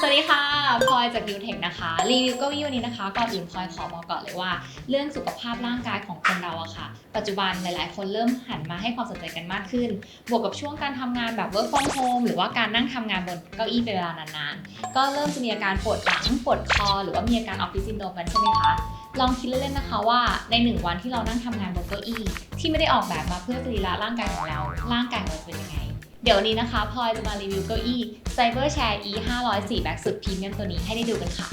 สวัสดีค่ะพลอยจากยูเทคนะคะรีวิวเก้าอี้วันนี้นะคะก่อนอื่นพลอยขอบอกก่อนเลยว่า เรื่องสุขภาพร่างกายของคนเราอะค่ะ ปัจจุบันหลาย ๆ คนเริ่มหันมาให้ความสนใจกันมากขึ้น บวกกับช่วงการทำงานแบบ work from home หรือว่าการนั่งทำงานบนเก้าอี้เป็นเวลานาน ๆ ก็เริ่มจะมีอาการปวดหลังปวดคอ หรือว่ามีอาการออฟฟิศซินโดรมกันใช่ไหมคะลองคิดเล่นๆนะคะว่าในหนึ่งวันที่เรานั่งทำงานบนเก้าอี้ที่ไม่ได้ออกแบบมาเพื่อสรีระร่างกายของเราร่างกายของเราเป็นยังไง เดี๋ยวนนี้นะคะพลอยจะมารีวิวเก้าอี้ Cyber Chair E 504 แบบสุดพรีเมียมตัวนี้ให้ได้ดูกันค่ะ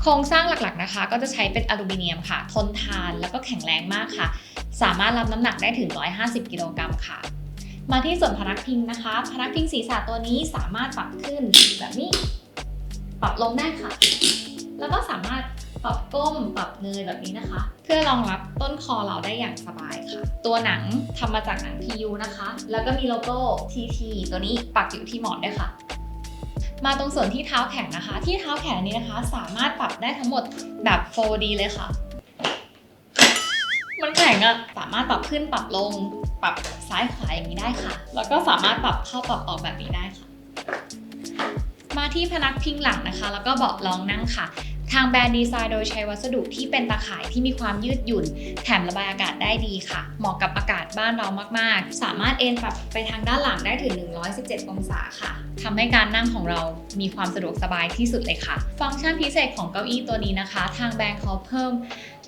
โครงสร้างหลักๆนะคะ ก็จะใช้เป็นอลูมิเนียมค่ะ ทนทานแล้วก็แข็งแรงมากค่ะ สามารถรับน้ำหนักได้ถึง 150 กิโลกรัมค่ะ มาที่ส่วนพนักพิงนะคะ พนักพิงศีรษะตัวนี้สามารถปรับขึ้นแบบนี้ ปรับลงได้ค่ะ แล้วก็สามารถปรับก้มปรับเงยแบบนี้นะคะ เพื่อรองรับต้นคอเราได้อย่างสบายค่ะ ตัวหนังทำมาจากหนัง PU นะคะ แล้วก็มีโลโก้ TT ตัวนี้ปักอยู่ที่หมอนด้วยค่ะ มาตรงส่วนที่เท้าแข็งนะคะ ที่เท้าแข็งนี้นะคะ สามารถปรับได้ทั้งหมดแบบ 4D เลยค่ะ มันแข็งอะสามารถปรับขึ้นปรับลง ปรับซ้ายขวาอย่างนี้ได้ค่ะ แล้วก็สามารถปรับเข้าปรับออกแบบนี้ได้ค่ะ มาที่พนักพิงหลังนะคะ แล้วก็เบาะรองนั่งค่ะ ทางแบรนด์ดีไซน์โดยใช้วัสดุที่เป็นตะข่ายที่มีความยืดหยุ่น แถมระบายอากาศได้ดีค่ะ เหมาะกับอากาศบ้านเรามากๆ สามารถเอนปรับไปทางด้านหลังได้ถึง 117 องศาค่ะทำให้การนั่งของเรามีความสะดวกสบายที่สุดเลยค่ะ ฟังก์ชันพิเศษของเก้าอี้ตัวนี้นะคะ ทางแบรนด์เขาเพิ่ม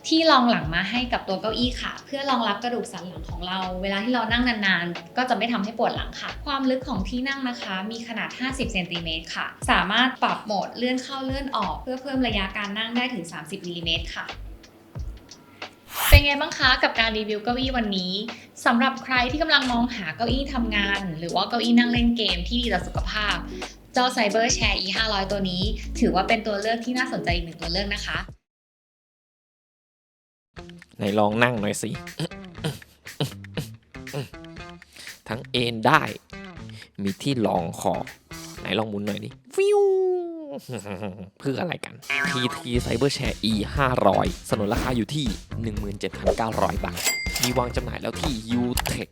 ที่รองหลังมาให้กับตัวเก้าอี้ค่ะ เพื่อรองรับกระดูกสันหลังของเรา เวลาที่เรานั่งนานๆ ก็จะไม่ทำให้ปวดหลังค่ะ ความลึกของที่นั่งนะคะ มีขนาด 50เซนติเมตรค่ะ สามารถปรับโหมดเลื่อนเข้าเลื่อนออก เพื่อเพิ่มระยะการนั่งได้ถึง 30มิลลิเมตรค่ะเป็นไงบ้างคะกับการรีวิวเก้าอี้วันนี้สำหรับใครที่กำลังมองหาเก้าอี้ทำงาน หรือว่าเก้าอี้นั่งเล่นเกมที่ดีต่อสุขภาพ เจ้า Cyber Chair E 500ตัวนี้ ถือว่าเป็นตัวเลือกที่น่าสนใจอีกหนึ่งตัวเลือกนะคะ ไหนลองนั่งหน่อยสิทั้งเอนได้ มีที่รองคอ ไหนลองหมุนหน่อยดิ ฟิวเพื่ออะไรกัน TT Cyber Share E 500สนนราคาอยู่ที่ 17,900 บาท มีวางจำหน่ายแล้วที่ UTech